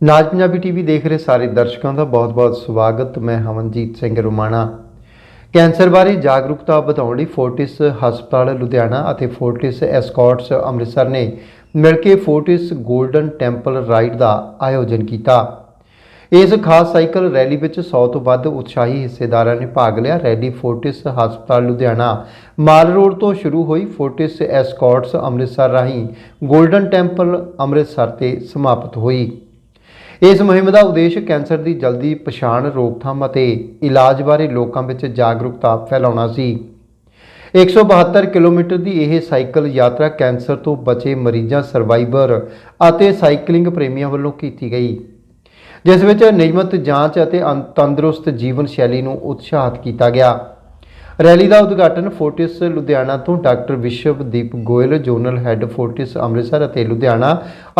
ਨਾਜ Punjabi TV ਦੇਖ ਰਹੇ ਸਾਰੇ ਦਰਸ਼ਕਾਂ ਦਾ ਬਹੁਤ-ਬਹੁਤ ਸਵਾਗਤ। ਮੈਂ ਹਵਨਜੀਤ ਸਿੰਘ ਰੁਮਾਣਾ। ਕੈਂਸਰ ਬਾਰੇ ਜਾਗਰੂਕਤਾ ਵਧਾਉਣ ਲਈ ਫੋਰਟਿਸ ਹਸਪਤਾਲ ਲੁਧਿਆਣਾ ਅਤੇ ਫੋਰਟਿਸ ਐਸਕੋਰਟਸ ਅੰਮ੍ਰਿਤਸਰ ਨੇ ਮਿਲ ਕੇ ਫੋਰਟਿਸ ਗੋਲਡਨ ਟੈਂਪਲ ਰਾਈਡ ਦਾ ਆਯੋਜਨ ਕੀਤਾ। ਇਸ ਖਾਸ ਸਾਈਕਲ ਰੈਲੀ ਵਿੱਚ 100 ਤੋਂ ਵੱਧ ਉਤਸ਼ਾਹੀ ਹਿੱਸੇਦਾਰਾਂ ਨੇ ਭਾਗ ਲਿਆ। ਰੈਲੀ ਫੋਰਟਿਸ ਹਸਪਤਾਲ ਲੁਧਿਆਣਾ ਮਾਲ ਰੋਡ ਤੋਂ ਸ਼ੁਰੂ ਹੋਈ। ਫੋਰਟਿਸ ਐਸਕੋਰਟਸ ਅੰਮ੍ਰਿਤਸਰ ਰਾਹੀਂ ਗੋਲਡਨ ਟੈਂਪਲ ਅੰਮ੍ਰਿਤਸਰ ਤੇ ਸਮਾਪਤ ਹੋਈ। ਇਸ ਮੁਹਿੰਮ ਦਾ ਉਦੇਸ਼ ਕੈਂਸਰ ਦੀ ਜਲਦੀ ਪਛਾਣ, ਰੋਕਥਾਮ ਅਤੇ ਇਲਾਜ ਬਾਰੇ ਲੋਕਾਂ ਵਿੱਚ ਜਾਗਰੂਕਤਾ ਫੈਲਾਉਣਾ ਸੀ। 172 ਕਿਲੋਮੀਟਰ ਦੀ ਇਹ ਸਾਈਕਲ ਯਾਤਰਾ ਕੈਂਸਰ ਤੋਂ ਬਚੇ ਮਰੀਜ਼ਾਂ, ਸਰਵਾਈਵਰ ਅਤੇ ਸਾਈਕਲਿੰਗ ਪ੍ਰੇਮੀਆਂ ਵੱਲੋਂ ਕੀਤੀ ਗਈ, ਜਿਸ ਵਿੱਚ ਨਿਯਮਤ ਜਾਂਚ ਅਤੇ ਅੰ- ਤੰਦਰੁਸਤ ਜੀਵਨ ਸ਼ੈਲੀ ਨੂੰ ਉਤਸ਼ਾਹਿਤ ਕੀਤਾ ਗਿਆ। ਰੈਲੀ ਦਾ ਉਦਘਾਟਨ ਫੋਰਟਿਸ ਲੁਧਿਆਣਾ ਤੋਂ doctor Vishwadeep Goyal, zonal head Fortis Amritsar ਅਤੇ ਲੁਧਿਆਣਾ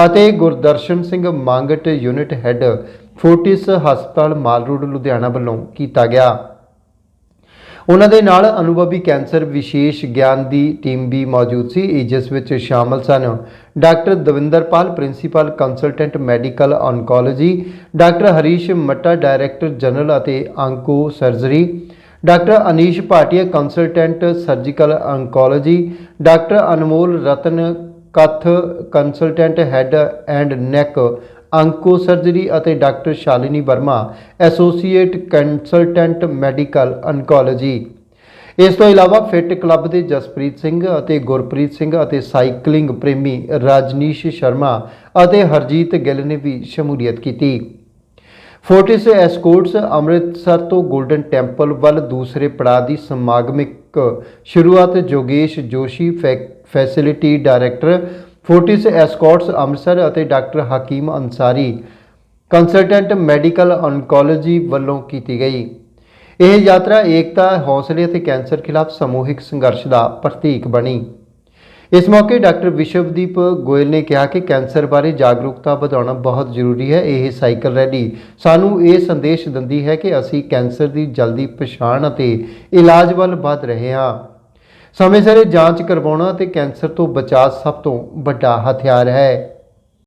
ਅਤੇ Gurdarshan Singh Mangat unit head Fortis ਹਸਪਤਾਲ ਮਾਲ ਰੋਡ, ਲੁਧਿਆਣਾ ਵੱਲੋਂ ਕੀਤਾ ਗਿਆ। ਉਹਨਾਂ ਦੇ ਨਾਲ ਅਨੁਭਵੀ ਕੈਂਸਰ ਵਿਸ਼ੇਸ਼ ਗਿਆਨ ਦੀ ਟੀਮ ਵੀ ਮੌਜੂਦ ਸੀ। ਜਿਸ ਵਿੱਚ ਸ਼ਾਮਲ ਸਨ, doctor Davinderpal, principal consultant medical oncology, doctor Harish Matta, director general ਅਤੇ onco surgery doctor Anish Bhatia consultant surgical oncology doctor Anmol Rattan, ਕੱਥ consultant head and neck onco surgery ਅਤੇ doctor Shalini Verma associate consultant medical oncology ਇਸ ਤੋਂ ਇਲਾਵਾ fit club ਦੇ ਜਸਪ੍ਰੀਤ ਸਿੰਘ ਅਤੇ ਗੁਰਪ੍ਰੀਤ ਸਿੰਘ ਅਤੇ cycling ਪ੍ਰੇਮੀ ਰਾਜਨੀਸ਼ ਸ਼ਰਮਾ ਅਤੇ ਹਰਜੀਤ ਗਿੱਲ ਨੇ ਵੀ ਸ਼ਮੂਲੀਅਤ ਕੀਤੀ। ਫੋਰਟਿਸ ਐਸਕੋਰਟਸ ਅੰਮ੍ਰਿਤਸਰ ਤੋਂ 골ਡਨ ਟੈਂਪਲ ਵੱਲ, ਦੂਸਰੇ ਪੜਾਅ ਦੀ ਸਮਾਗਮਿਕ ਸ਼ੁਰੂਆਤ ਜੋਗੇਸ਼ Joshi ਫੈ- facility director Fortis Escorts Amritsar ਅਤੇ ਡਾਕਟਰ ਹਕੀਮ ਅੰਸਾਰੀ ਕੰਸਲਟੈਂਟ ਮੈਡੀਕਲ ਔਨਕੋਲੋਜੀ ਵੱਲੋਂ ਕੀਤੀ ਗਈ। ਇਹ ਯਾਤਰਾ ਏਕਤਾ, ਹੌਸਲੇ ਅਤੇ ਕੈਂਸਰ ਖਿਲਾਫ ਸਮੂਹਿਕ ਸੰਘਰਸ਼ ਦਾ ਪ੍ਰਤੀਕ ਬਣੀ। ਇਸ ਮੌਕੇ ਡਾਕਟਰ ਵਿਸ਼ਵਦੀਪ ਗੋਇਲ ਨੇ ਕਿਹਾ ਕਿ ਕੈਂਸਰ ਬਾਰੇ ਜਾਗਰੂਕਤਾ ਵਧਾਉਣਾ ਬਹੁਤ ਜ਼ਰੂਰੀ ਹੈ। ਇਹ ਸਾਈਕਲ ਰੈਲੀ ਸਾਨੂੰ ਇਹ ਸੰਦੇਸ਼ ਦਿੰਦੀ ਹੈ ਕਿ ਅਸੀਂ ਕੈਂਸਰ ਦੀ ਜਲਦੀ ਪਛਾਣ ਅਤੇ ਇਲਾਜ ਵੱਲ ਵਧ ਰਹੇ ਹਾਂ। ਸਮੇਂ ਸਿਰ ਜਾਂਚ ਕਰਵਾਉਣਾ ਅਤੇ ਕੈਂਸਰ ਤੋਂ ਬਚਾਅ ਸਭ ਤੋਂ ਵੱਡਾ ਹਥਿਆਰ ਹੈ।